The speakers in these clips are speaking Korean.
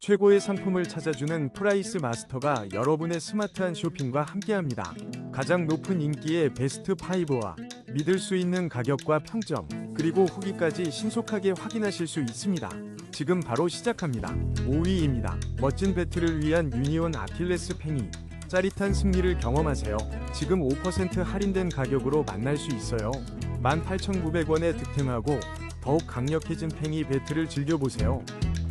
최고의 상품을 찾아주는 프라이스 마스터가 여러분의 스마트한 쇼핑과 함께합니다. 가장 높은 인기의 베스트 5와 믿을 수 있는 가격과 평점, 그리고 후기까지 신속하게 확인하실 수 있습니다. 지금 바로 시작합니다. 5위입니다. 멋진 배틀을 위한 유니온 아킬레스 팽이. 짜릿한 승리를 경험하세요. 지금 5% 할인된 가격으로 만날 수 있어요. 18,900원에 득템하고 더욱 강력해진 팽이 배틀을 즐겨보세요.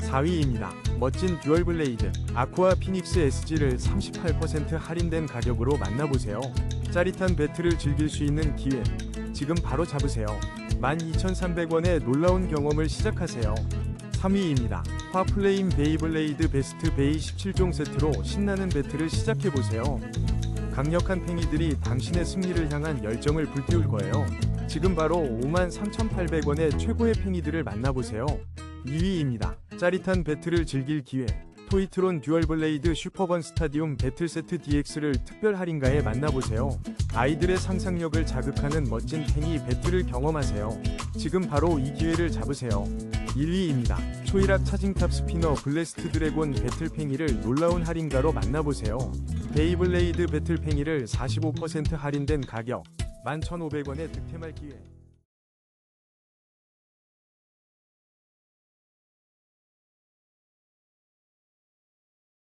4위입니다. 멋진 듀얼 블레이드 아쿠아 피닉스 SG를 38% 할인된 가격으로 만나보세요. 짜릿한 배틀을 즐길 수 있는 기회 지금 바로 잡으세요. 12,300원의 놀라운 경험을 시작하세요. 3위입니다. 화플레임 베이블레이드 베스트 베이 17종 세트로 신나는 배틀을 시작해보세요. 강력한 팽이들이 당신의 승리를 향한 열정을 불태울 거예요. 지금 바로 53,800원의 최고의 팽이들을 만나보세요. 2위입니다. 짜릿한 배틀을 즐길 기회. 토이트론 듀얼 블레이드 슈퍼번 스타디움 배틀 세트 DX를 특별 할인가에 만나보세요. 아이들의 상상력을 자극하는 멋진 팽이 배틀을 경험하세요. 지금 바로 이 기회를 잡으세요. 1위입니다. 초이락 차징탑 스피너 블래스트 드래곤 배틀 팽이를 놀라운 할인가로 만나보세요. 베이블레이드 배틀 팽이를 45% 할인된 가격 11,500원에 득템할 기회.